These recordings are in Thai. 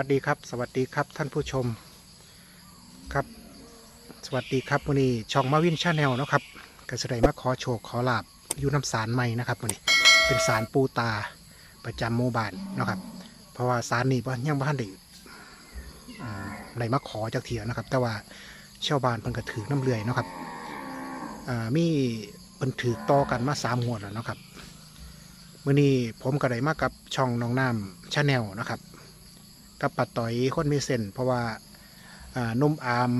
สวัสดีครับ สวัสดีครับท่านผู้ชมครับ สวัสดีครับวันนี้ช่องมาวินชาแนลนะครับก็แสดมาขอโชคขอลาบอยู่น้ำสารใหม่นะครับวันนี้เป็นสารปูตาประจำหมู่บ้านนะครับ เพราะว่าสารนี้ว่ายังบ้านได้อ่าไหนมาขอจากเถียนะครับ แต่ว่าชาวบ้านเพิ่นก็ถือน้ำเลื่อยนะครับมีเพิ่นถือต่อกันมาสามงวดแล้วนะครับมื่อนี้ผมก็ได้มากับช่องน้องน้ำชาแนลนะครับ กับปัดต่อยคนมีเส้นเพราะว่านุ่มอาม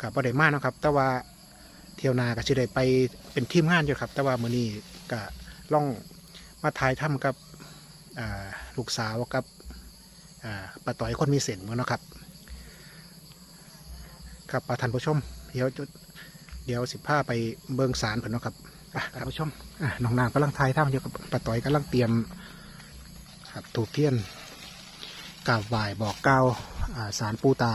กับประเดมาเนะครับ แต่ว่าเที่ยวนาก็จะได้ไปเป็นทีมงานอยู่ครับ แต่ว่ามือนี้ก็ล่องมาถ่ายทำกับลูกสาวกับปัดต่อยคนมีเส้นเนะครับครับประท่านผู้ชม เดี๋ยวเดี๋ยวสิพาไปเบิงสารเพิ่นเนะครับท่านผู้ชมน้องนางกำลังถ่ายทำอยู่กับปัดต่อยกำลังเตรียมครับถูกเทียน กราบไหว้บอกเกล่าวอ่าสารปูตา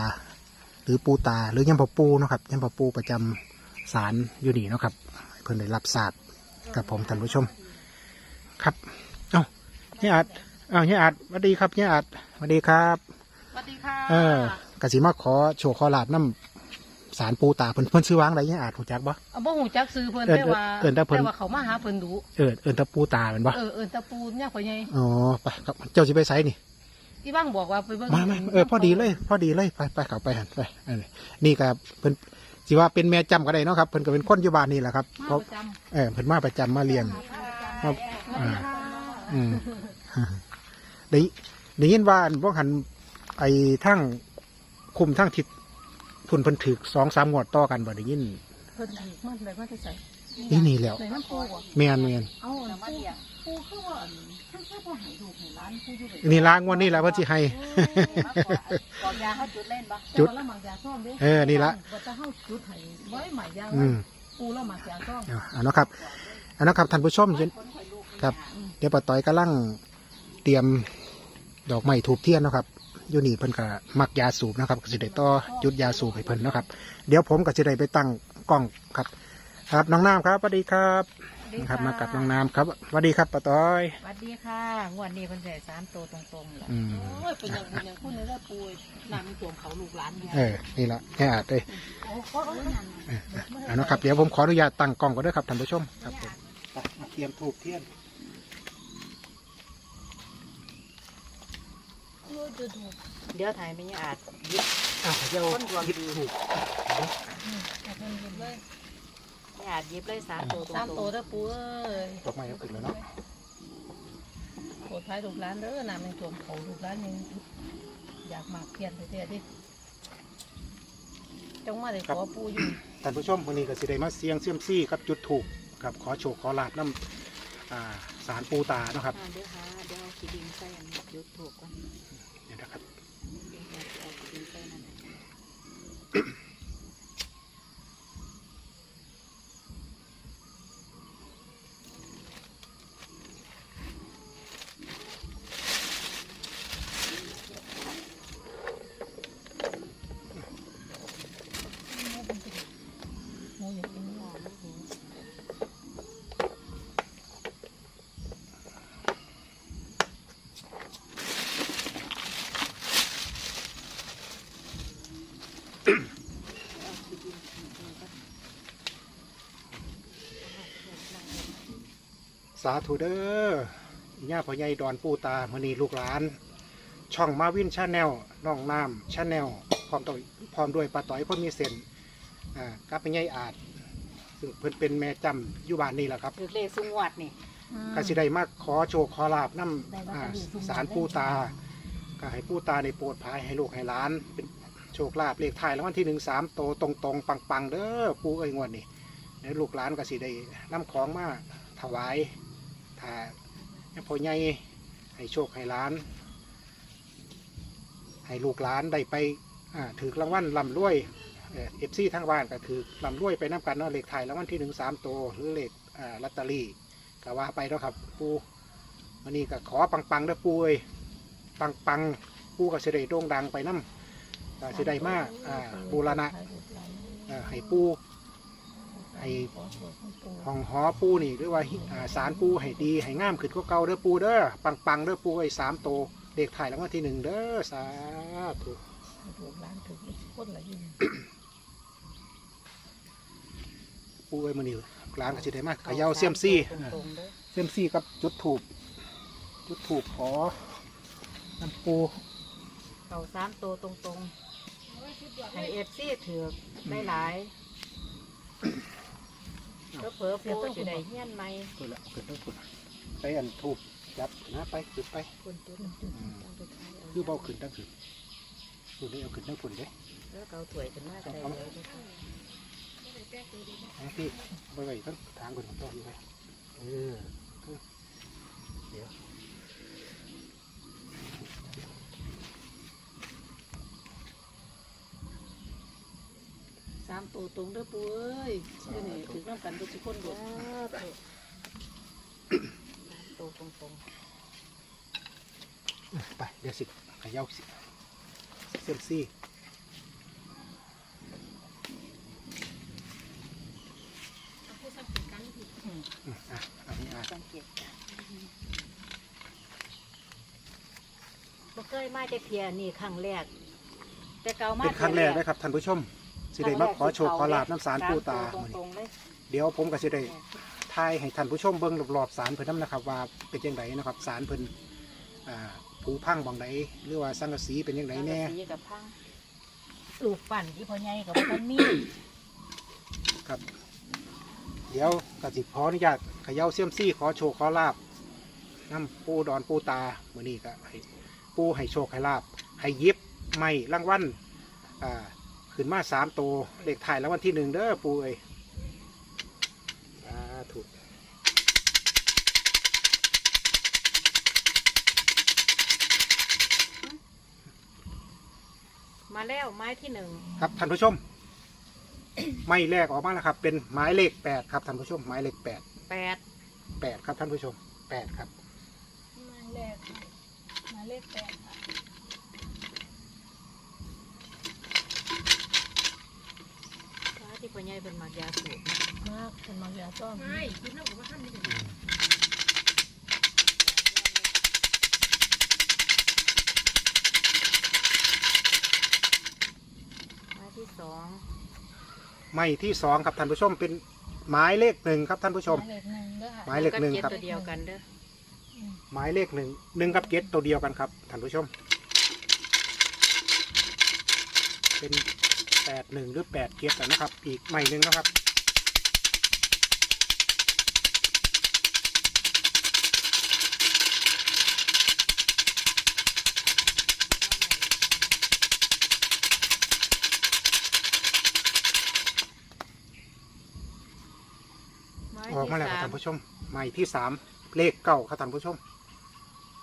หรือปูตาหรือยำปะปูเนาะครับยำปะปูประจำสารอยู่นี่เนาะครับให้เพิ่นได้รับทราบกับผมท่านผู้ชม ครับเอ้าเนี่ยอาดเอ้าเนี่ยอาดสวัสดีครับเนี่ยอาดสวัสดีครับสวัสดีค่ะเออกสิมาขอโชว์ขอลาบน้ำสารปูตาเพิ่นเพิ่นชื่อวางอะไรเนี่ยอาดหูจักบ่เอาบ่หูจักซื้อเพิ่นเอิ้นแต่ว่าเอิ้นแต่เพิ่นแต่ว่าเขามาหาเพิ่นดูเออเอินแตะปูตาเป็นบ่เออเอิ้นตะปูเนี่ยพ่อใหญ่อ๋อไปครับเจ้าสิไปไสนี่ ที่บ้างบอกว่าไปเบิ่งมามาเออพอดีเลย พอดีเลยไปไปเขาไปหันไปอันนี้นี่ครับเพิ่นสิว่าเป็นแม่จำก็ได้เนาะครับเพิ่นก็เป็นคนอยู่บ้านนี่แหละครับมาเพราะประจำเออเพิ่นมาประจำมาเรียนครับสวัสดีค่ะอืมได้ได้ยินว่าพวกหันไอ้ทั้งคุมทั้งทิศพุ่นเพิ่นถือสองสามงวดต่อกันบ่ได้ยินเพิ่นถูกมันเลยมาจะใส่นี่นี่แหล้วในน้ำปูบ่แม่นแม่นเอาอันปูปูคือว่าอันท่า นแค่บ่ให้ลูกให้หลานปูอยู่เลยนี่ล้างวันนี้แหละเพิ่นสิให้กอกยาเขาจุดเล่นบ่จุด แล้วหมากยาซ่อมเด้เออนี่ละว่าจะเฮาจุดให้ไว้หมายยาอืมปูแล้วหมากยาซ่อมเอาเอาเนาะครับเอาเนาะครับท่านผู้ชมเดี๋ยวครับ เดี๋ยวป้าต้อยกำลังเตรียมดอกไม้ถูกเทียนเนาะครับอยู่นี่เพิ่นก็มักยาสูบนะครับก็สิได้ต่อจุดยาสูบให้เพิ่นเนาะครับ เดี๋ยวผมก็จะได้ไปตั้งกล้องครับ ครับน้องน้ำครับสวัสดีครับ นะครับ มากับน้องน้ำครับสวัสดีครับป้าต้อย สวัสดีค่ะงวดนี้เพิ่นใส่สามตัวตรงๆเลยอืม โอ้ยเป็นอย่างเป็นอย่างพูดในเรื่องปูน้ำมันท่วมเขาลูกหลานอยู่เออ นี่ละแค่อาจเลยโอ้โหโอ้ยนั่นน่ะเออเอาเนาะครับ เดี๋ยวผมขออนุญาตตั้งกล้องก่อนด้วยครับท่านผู้ชมครับผมไปมาเตรียมถูกเทียนเดี๋ยวถ่ายไม่ยอาจยิบอะเดี๋ยวคิดถูกไม่อาจยิบเลยสามตัวตสามรตัวงเด้อปูเอ้ยดอกไม้เอาขึ้นแล้วเนาะโปรดภัยลูกหลานเด้อน้ำมันท่วมเขาลูกหลานยังอยากมากเพียนไปเท่ดิจงมาได้ขอปูอยู่ท่านผู้ชมวันนี้ก็สิได้มาเสียงเซียมซี่กับจุดถูกครับขอโชคขอลาบน้ำอ่าสารปูตาเนาะครับๆอ่าเดี๋ยวหาเดี๋ยวเอาขีดินใส่อันนี้ยุดถูกก่อนเดี๋ยวนะครับเดี๋ยวเอาขีดินใส่นั่นน่ะ โอ้ยอย่างนี้ เอาขีดินใส่ก่อน สาธุเด้อย่าพ่อใหญ่ดอนปูตามือนีลูกหลาน ช่องมาวินชาแนลน้องน้ำชาแนลพร้อมต่อพร้อมด้วยปลาต้อยคนมีเส้นอ่ากับเป็นใหญ่อาจซึ่งเพิ่นเป็นแม่จำอยู่บ้านนี่แหละครับถือเลขสุงวดนี่กสิได้มาขอโชคขอลาบน้ำอ่าสารปูตาก็ให้ปูตาในโปรดภายให้ลูกให้หล้านเป็นโชคลาภเลขท้ายแล้ววันที่หนึ่งสามโตตรงตรงๆปังปังๆเด้อปูเอ้ยงวดนี่ในลูกหลานก็สิได้นำของมาถวาย ถ้าให้พ่อใหญ่ให้โชคให้ล้าน ให้ลูกหลานได้ไปถือรางวัลลำรวยเอฟซีทางบ้านก็ถือลำรวยไปน้ำกันเนาะเลขท้ายแล้ววันที่หนึ่งสามโตหรือเลขอ่าลอตเตอรี่ก็ว่าไปแล้วครับปูวันนี้ก็ขอปังๆเด้อปูเอ้ยปังๆปูก็สิได้โด่งดังไปน้ำก็สิได้มาอ่าบูรณะให้ปู ให้ห้องหอปูนี่หรือว่าหิอ่าสารปูให้ดีให้งามขึ้นกว่าเก่าเด้อปูเด้อปังๆเด้อปูไอ้ยสามโตวเด็กถ่ายรางวัลที่หนึ่งเด้อสาธุลูกหลานถูกคนละอยินปูเอ้ยมือนี่ร้านก็สิได้มากขย่าเซียมซี่ตรงๆเด้อเซียมซี่กับจุดถูกจุดถูกขอน้ำปูเขาสามตัวตรงๆให้เอฟซีถือกได้หลาย ก็เผลอๆปูจะได้เฮี้ยนไหมตัวละเอาขึ้นต้องขึ้นไปอันถูกจับนะไปขึ้นไปคุณจุดตั้งไปท้ายเอาคือเบาขึ้นตั้งขึ้นตัวนี้เอาขึ้นตั้งฝุ่นเด้แล้วก็เอาถ้วยขึ้นมาใส่เลยเด้อค่ะเอาพี่ไปไว้ทั้งทางคนของต้นไปเออเดี๋ยว สามตัวตรงเด้อปูเอ้ยเดี๋ยวนี่ถือน้ำกันทุกคนเด้อสามตัวตรงไปเดี๋ยวสิขย่าสิเซียมซี่อืมอะอันนี้อะๆสังเกตบ่เคยมาจะเทียนี่ครั้งแรก แต่เก่ามาเป็นครั้งแรกนะครับท่านผู้ชม สิได้มาขอโชคขอลาบน้ำสารปูตาตมื้อนี้รงๆเลยเดี๋ยวผมก็สิได้ทายให้ท่านผู้ชมเบิ่งรอบๆสารเพิ่นนํนะครับ ว่าเป็นจังไดนะครับสารเพิ่นอ่าผูพังบางใดหรือว่าสังกะสีเป็นจังไดแน่สังกะสีกับพังลูกปั่นที่พ่อใหญ่กับพ่อมีครับเดี๋ยวก็สิขออนุญาตเขย่าเซียมซี่ขอโชคขอลาบน้ำปูดอนปูตามื้อนี้ก็ให้ปูให้โชคให้ลาบให้หยิบไม่รางวัลอ่า ขึ้นมาสามตัวเลขถ่ายรางวัลที่หนึ่งเด้อปูเอ้ยสาธุมาแล้วไม้ที่หนึ่งครับท่านผู้ชม ไม่แรกออกมาแล้วครับ เป็นหมายเลขแปดครับท่านผู้ชมหมายเลขแปดแปดแปดครับท่านผู้ชมแปดครับหมายเลขหมายเลขแปดค่ะ ฟ้า ที่พ่อใหญ่เป็นมากยาสูบมากเป็นมายาต้อมไม้ที่สองไม่ที่สองครับท่านผู้ชมเป็นหมายเลขหนึ่งครับท่านผู้ชม หมายเลขหนึ่งเด้อค่ะหมายเลขหนึ่งครับก็เจ็ดตัวเดียวกันเด้อหมายเลขหนึ่งหนึ่งกับเจ็ดตัวเดียวกันครับท่านผู้ชม เป็น แปดหนึ่งหรือแปดเจ็ดนะครับ อีกใหม่หนึ่งนะครับไม้ออกที่มาแล้วคสารับมท่านผู้ชม หมายที่สามเลขเก้าครับท่านผู้ชม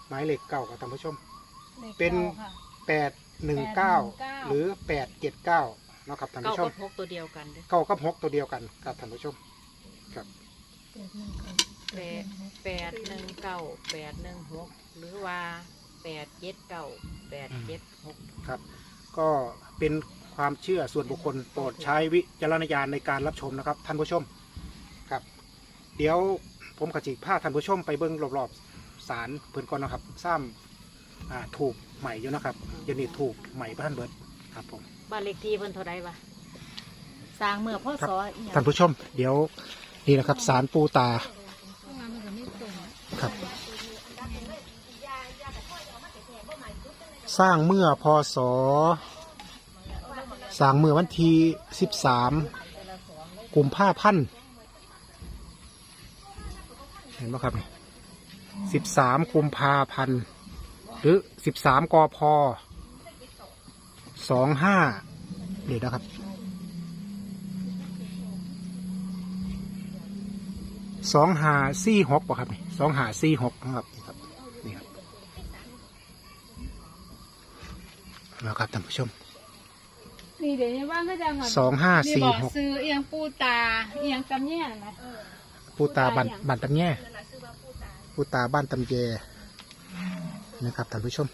หมายเลขเก้าครับท่านผู้ชมลขเป็นก้าค่ะแปดหนึ่งเก้า819หรือแปดเจ็ดเก้า นะครับท่านเก้าผู้ชกัมบหกตัวเดียวกันเด้อ เก้ากับหกตัวเดียวกันครับท่านผู้ชมครับแปดหนึ่งเก้าแปด แปดหนึ่งเก้าแปดหนึ่งหกหรือว่าแปดเจ็ดเก้าแปดเจ็ดหกครับก็เป็นความเชื่อส่วนบุคคลโปรดใช้วิจารณญาณในการรับชมนะครับท่านผู้ชมครับ เดี๋ยวผมกระจิพาท่านผู้ชมไปเบิ้งรอบๆสารเพื่อนก่อนนะครับซ้ำอ่าถูกใหม่อยู่นะครับอยันนี่ถูกใหม่บ้านเบิดครับผม บ้านเลขที่เพิ่นเท่าไรวะสร้างเมื่อพ่อสออีหยังท่านผู้ชม เดี๋ยวนี่นะครับสารปูตา ครับ สร้างเมื่อพศสร้างเมื่อวันที่สิบสามกุมภาพันธ์เห็นไหมครับสิบสามกุมภาพันธ์หรือสิบสามกพ สองห้าเดี๋ยวนะครับสองหาสี่หกป่ะครับนี่สองหาสี่หกนะครับนี่ครับนี่ครับนะครับท่านผู้ชมนี่เดี๋ยวนี้ว่างก็จะเหมือนสองห้านี่สี่บอกหกซื้อเอียงปูตาเอียงกำแย่นะปูตาบันบันตำแย่ปูตาบ้านตำแยนะครับท่านผู้ชม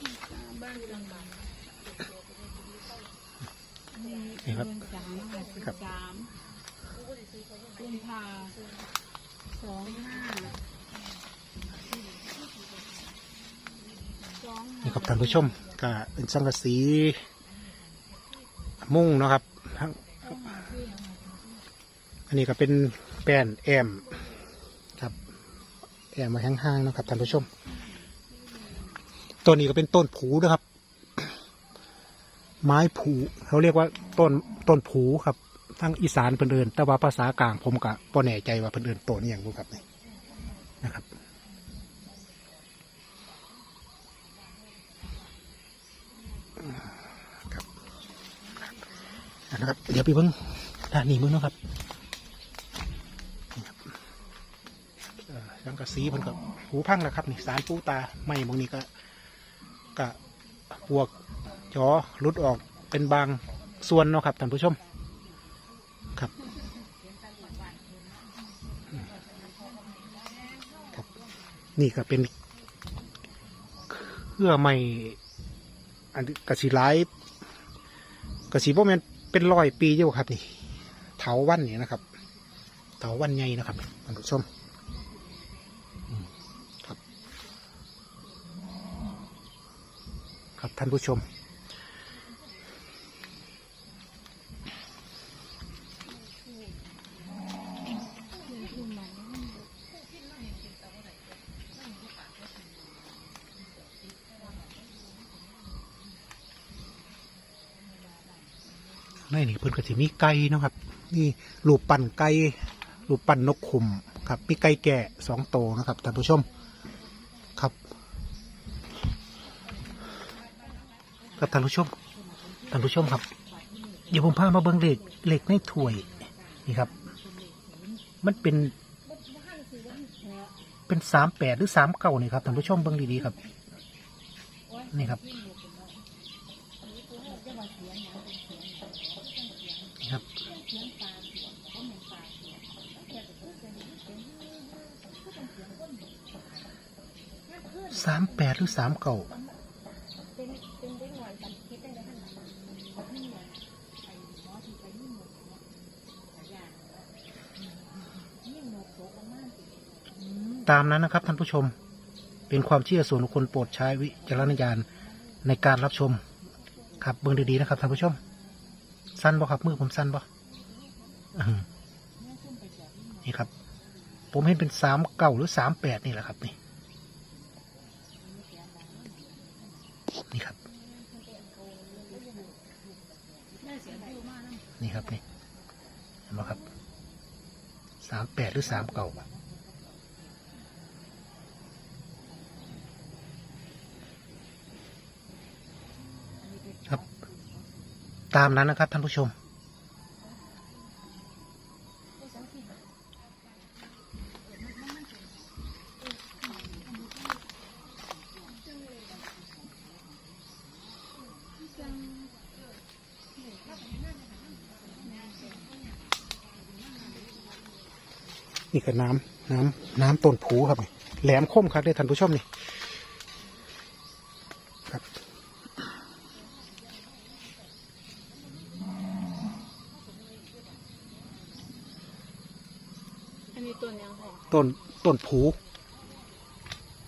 นี่ครับเดือนสามห้าสิบครับสามกุมภาสองห้านี่ครับท่านผู้ชมก็เป็นสังกะสีมุ้งเนาะครับทั้งอันนี้ก็เป็นแป้นแอมครับแอมมาห่างๆเนาะครับท่านผู้ชมตัวนี้ก็เป็นต้นผูนะครับ ไม้ผูเขาเรียกว่าต้นต้นผูครับทางอีสานเพิ่นเอินแต่ว่าภาษากลางผมก็บ่แน่ใจว่าเพิ่นเอินต้นอย่างรู้ครับนี่นะครับนะครับ เดี๋ยวไปเบิ้งด้านนี้มึงนะครับนี่ครับเอ่อสังกะสีมันก็หูพังแล้วครับนี่สารปูตาไม่บางนี้ก็ก็พวก จอรุดออกเป็นบางส่วนเนาะครับท่านผู้ชมครับครับ นี่ก็เป็นเครือไม่อันกระสีไลายกสีบ่แมนเป็นร้อยปีอยู่ครับนี่เถาวันนี่นะครับเถาวันใหญ่นะครับท่านผู้ชมอืมครับครับท่านผู้ชม ในนี่เพิ่นก็สิมีไก่นะครับนี่รูปปั้นไก่รูปปั้นนกขุมครับมีไก่แก่สองโตวนะครับท่านผู้ชมครับครับท่านผู้ชมท่านผู้ชมครับเดี๋ยวผมพามาเบิ่งเหล็กเหล็กในถ้วยนี่ครับ มันเป็น เป็นสามแปดหรือสามเก้านี่ครับท่านผู้ชมเบิ่งดีๆครับ นี่ครับ สามแปดหรือสามเก่าตามนั้นนะครับท่านผู้ชม เป็นความเชื่อส่วนบุคคลโปรดใช้วิจารณญาณในการรับชม ครับเบิ่งดีๆนะครับท่านผู้ชม สั้นบ่ครับมือผมสั้นบ่นี่ครับ ผมเห็นเป็นสามเก้าหรือสามแปดนี่แหละครับนี่ นี่ครับ นี่ครับนี่เห็นไหมครับสามแปดหรือสามเก่าครับ ตามนั้นนะครับท่านผู้ชม นี่ก็น้ำน้ำน้ำต้นผูครับนี่แหลมคมครับเลยท่านผู้ชมนี่ครับอันนี้ตัวยังของต้นต้นผู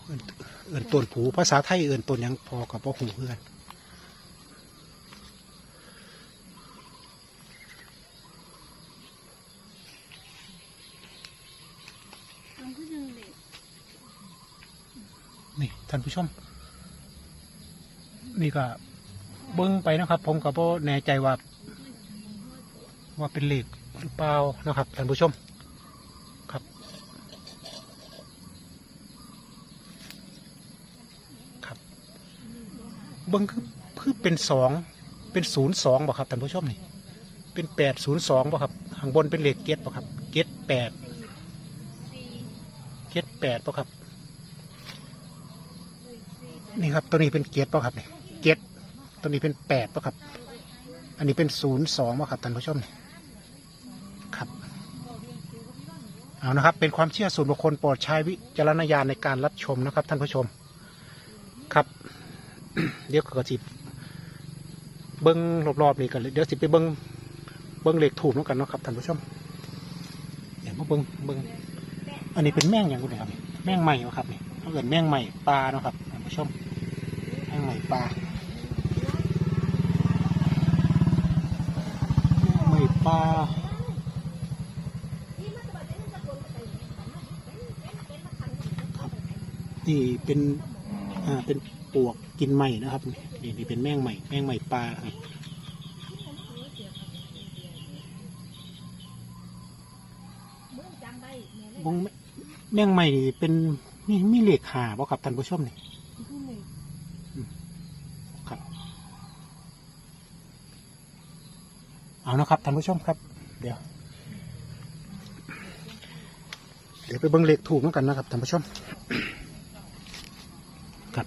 เอิ้นเอื่นต้นผูภาษาไทยเอื่นต้นหยังพอกับพ่อหูเพื่อนมันก็ยังเด็ก นี่ ท่านผู้ชม นี่ก็เบิ้งไปนะครับ ผมก็บ่แน่ใจว่า ว่าเป็นเหล็กหรือเปล่านะครับท่านผู้ชมครับ ครับ เบิ้งคือคือเป็นสองเป็นศูนย์สองบ่ครับท่านผู้ชมนี่เป็นแปดศูนย์สองบ่ครับข้างบนเป็นเหล็กเกตบ่ครับ เกตแปดเกตแปดบ่ครับ นี่ครับตัวนี้เป็นเกียรป่ะครับเนี่ยเกียรตัวนี้เป็นแปดป่ะครับ อันนี้เป็นศูนย์สองป่ะครับท่านผู้ชมนี่ครับเอานะครับ เป็นความเชื่อส่วนบุคคลโปรดใช้วิจารณญาณในการรับชมนะครับ ท่านผู้ชม ครับ เดี๋ยวก็จิเบิ้งรอบๆนี่กันเลยเดี๋ยวสิไปเบิ้งเบิ้งเหล็กถูกน้องกันเนาะครับท่านผู้ชมเดี๋ยวมาเบิ้งเบิ้งอันนี้เป็นแม่งอย่างไรครับแม่งใหม่เนาะครับนี่ถ้าเกิดแม่งใหม่ปลาเนาะครับท่านผู้ชม ปลาใหม่ปลาครับนี่เป็นอ่าเป็นปวกกินใหม่นะครับนี่นี่เป็นแมงใหม่แมงใหม่ปลาครับบงแมงใหม่นี่เป็นมีมีเหล็กหาบ่ครับท่านผู้ชมนี่ ครับ เอานะครับท่านผู้ชมครับ เดี๋ยว เดี๋ยวไปเบิ้งเลขถูกกันนะครับท่านผู้ชมครับ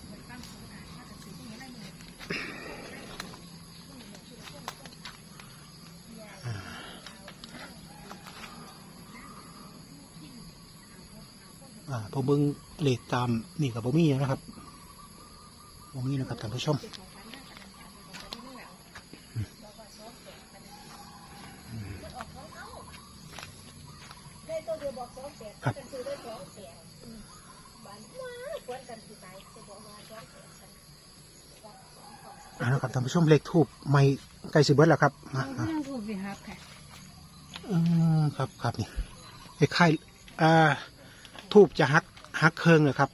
อ่าพอเบิ้งเลขตามนี่กับบ่มีนะครับบ่มีนะครับท่านผู้ชม ครับอ่านะครับท่านผู้ชมเลขทูบไม่ใกล้สิเบิดแล้วครับมามายังถูกสิครับค่ะอืมครับครับนี่คล้ายๆอ่าทูบจะหักหักเคิงเลยครับ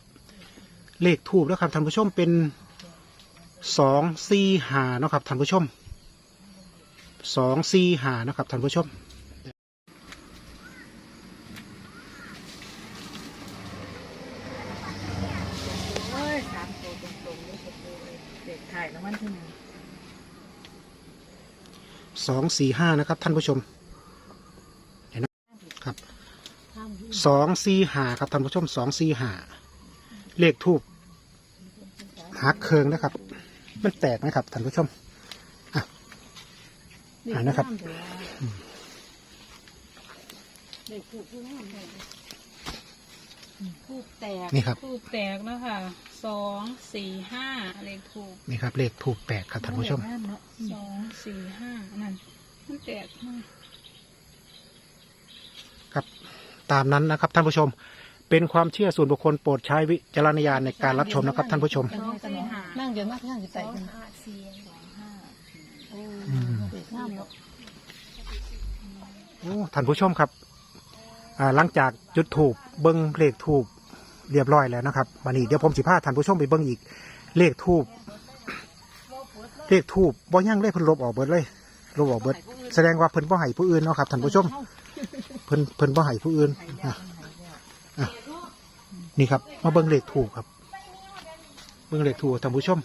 เลขทูบแล้วครับท่านผู้ชมเป็นสองสี่หาเนาะครับท่านผู้ชมสองสี่หานะครับท่านผู้ชม เอ้ยสามตัวตรงๆเลยเด็กถ่ายแล้วมันที่หนึ่งสองสี่ห้านะครับ ท่านผู้ชมเห็นนะครับข้ามที่สองสี่หาครับท่านผู้ชมสองสี่หาเลขทูบหักเคิงนะครับ มันแตกไหมครับท่านผู้ชมอ่านะครับ เด็กถูกผู้ห้ามเลย ทูบแตกนี่ครับ ทูบแตกแล้วค่ะสองสี่ห้าเลขถูกนี่ครับ เลขทูบแตกครับท่านผู้ชม สองสี่ห้านั่นมันแตกมาก ครับตามนั้นนะครับท่านผู้ชม เป็นความเชื่อส่วนบุคคลโปรดใช้วิจารณญาณในการรับชมนะครับท่านผู้ชม นั่งเดี๋ยวมากนั่งจะสใส่องกันห้าสี่สองห้าอืม เด็กน้ำเนาะ โอ้ท่านผู้ชมครับอ่า หลังจากจุดถูกเบิ้งเลขถูกเรียบร้อยแล้วนะครับวันนี้เดี๋ยวผมสิพาท่านผู้ชมไปเบิ้งอีกเลขทูบเลขทูบบ่ยั่งเลยเพิ่นลบออกเบิดเลยลบออกเบิด แสดงว่าเพิ่นบ่ให้ผู้อื่นเนาะครับท่านผู้ชมเพิ่นเพิ่นบ่ให้ผู้อื่นอะอะนี่ครับ มาเบิ่งเลขถูกครับ เบิ่งเลขถูกท่านผู้ชม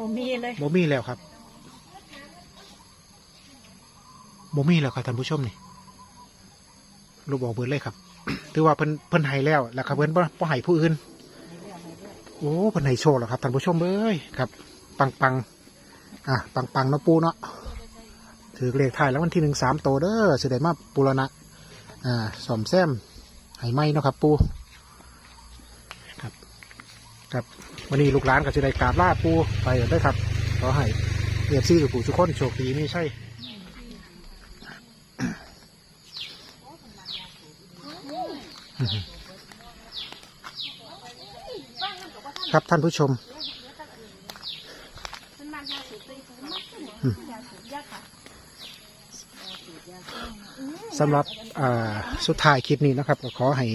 บ่มีเลยบ่มีแล้วครับบ่มีแล้วครับท่านผู้ชมนี่ ลบออกเบิดเลยครับ ถือว่าเพิ่นเพิ่นให้แล้วแล้วครับเพิ่นบ่บ่ให้ผู้อื่นโอ้เพิ่นให้โชคแล้วครับท่านผู้ชมเอ้ยครับ ปังปังอะปังปังเนาะปูเนาะถือเลขท้ายแล้ววันที่หนึ่งสามโตเด้อสิได้มาปูรณะอ่าสอมแซมให้ไหมเนาะครับ ปูครับ ครับวันนี้ลูกหลานก็จะได้กราบลาปูไปกันด้วยครับขอให้เรียบซี่กับปู่ทุกคนโชคดีไม่ใช่ ครับท่านผู้ชม สำหรับสุดท้ายคลิปนี้นะครับ ขอให้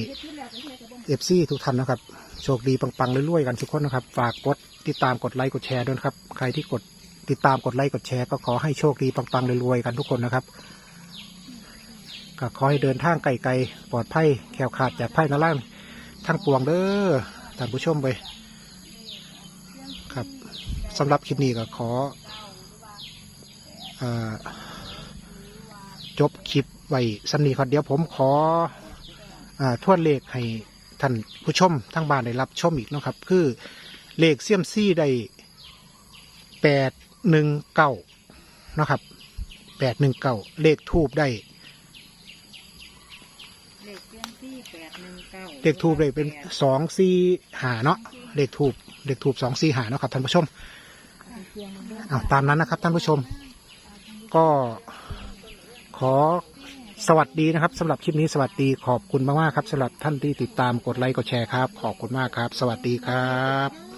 เอฟซีทุกท่านนะครับ โชคดีปังๆรวยๆกันทุกคนนะครับ ฝากกดติดตามกดไลค์กดแชร์ด้วยครับ ใครที่กดติดตามกดไลค์กดแชร์ก็ขอให้โชคดีปังๆรวยๆกันทุกคนนะครับ ก็ขอให้เดินทางไกลๆปลอดภัยแควขาดจากภัยนาล่างทั้งปวงเด้อท่านผู้ชมไปครับสำหรับคลิปนี้ก็ขออจบคลิปไว้สำนีครับเดี๋ยวผมขออทวนเลขให้ท่านผู้ชมทั้งบ้านได้รับชมอีกนะครับ คือเลขเซียมซี่ได้แปดหนึ่งเก้านะครับแปดหนึ่งเก้าเลขทูบได้ เลขเลี้ยงที่แปดหนึ่ง เก้าเลขทูบได้เป็นสองสี่หาเนาะเลขทูบเลขทูบสองสี่หาเนาะครับท่านผู้ชมเอาตามนั้นนะครับท่านผู้ชม ก็ขอสวัสดีนะครับสำหรับคลิปนี้สวัสดีขอบคุณมากๆครับสำหรับท่านที่ติดตามกดไลค์กดแชร์ครับ ขอบคุณมากครับ สวัสดีครับ